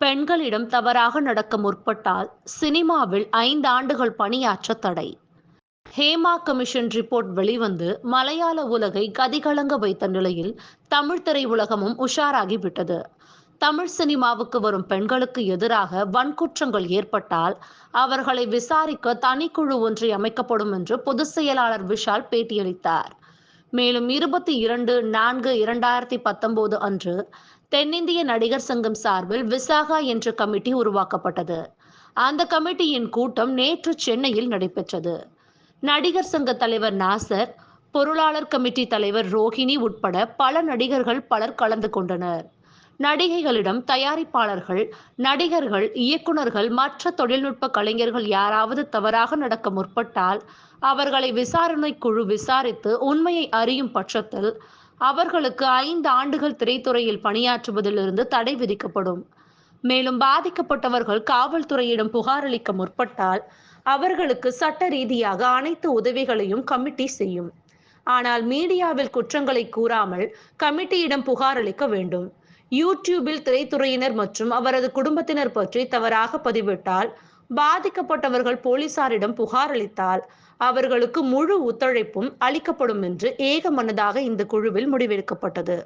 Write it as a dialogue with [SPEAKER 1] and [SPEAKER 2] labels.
[SPEAKER 1] பெண்களிடம் தவறாக நடக்க முற்பட்டால் சினிமாவில் ஐந்து ஆண்டுகள் பணியாற்ற தடை. ஹேமா கமிஷன் ரிப்போர்ட் வெளிவந்து மலையாள உலகை கதிகலங்க வைத்த நிலையில் தமிழ் திரையுலகமும் உஷாராகிவிட்டது. தமிழ் சினிமாவுக்கு வரும் பெண்களுக்கு எதிராக வன்குற்றங்கள் ஏற்பட்டால் அவர்களை விசாரிக்க தனிக்குழு ஒன்றை அமைக்கப்படும் என்று பொதுச் செயலாளர் விஷால் பேட்டியளித்தார். மேலும் இருபத்தி இரண்டு நான்கு இரண்டாயிரத்தி பத்தொன்பது அன்று தென்னிந்திய நடிகர் சங்கம் சார்பில் விசாகா என்ற கமிட்டி உருவாக்கப்பட்டது. அந்த கமிட்டியின் கூட்டம் நேற்று சென்னையில் நடைபெற்றது. நடிகர் சங்க தலைவர் நாசர் பொருளாளர் கமிட்டி தலைவர் ரோஹிணி உட்பட பல நடிகர்கள் பலர் கலந்து கொண்டனர். நடிகைகளிடம் தயாரிப்பாளர்கள் நடிகர்கள் இயக்குனர்கள் மற்ற தொழில்நுட்ப கலைஞர்கள் யாராவது தவறாக நடக்க முற்பட்டால் அவர்களை விசாரணை குழு விசாரித்து உண்மையை அறியும் பட்சத்தில் அவர்களுக்கு ஐந்து ஆண்டுகள் திரைத்துறையில் பணியாற்றுவதிலிருந்து தடை விதிக்கப்படும். மேலும் பாதிக்கப்பட்டவர்கள் காவல்துறையிடம் புகாரளிக்க முற்பட்டால் அவர்களுக்கு சட்ட ரீதியாக அனைத்து உதவிகளையும் கமிட்டி செய்யும். ஆனால் மீடியாவில் குற்றங்களை கூறாமல் கமிட்டியிடம் புகாரளிக்க வேண்டும். யூடியூபில் திரைத்துறையினர் மற்றும் அவரது குடும்பத்தினர் பற்றி தவறாக பதிவிட்டால் பாதிக்கப்பட்டவர்கள் போலீசாரிடம் புகார் அளித்தால் அவர்களுக்கு முழு ஒத்துழைப்பும் அளிக்கப்படும் என்று ஏகமனதாக இந்த குழுவில் முடிவெடுக்கப்பட்டது.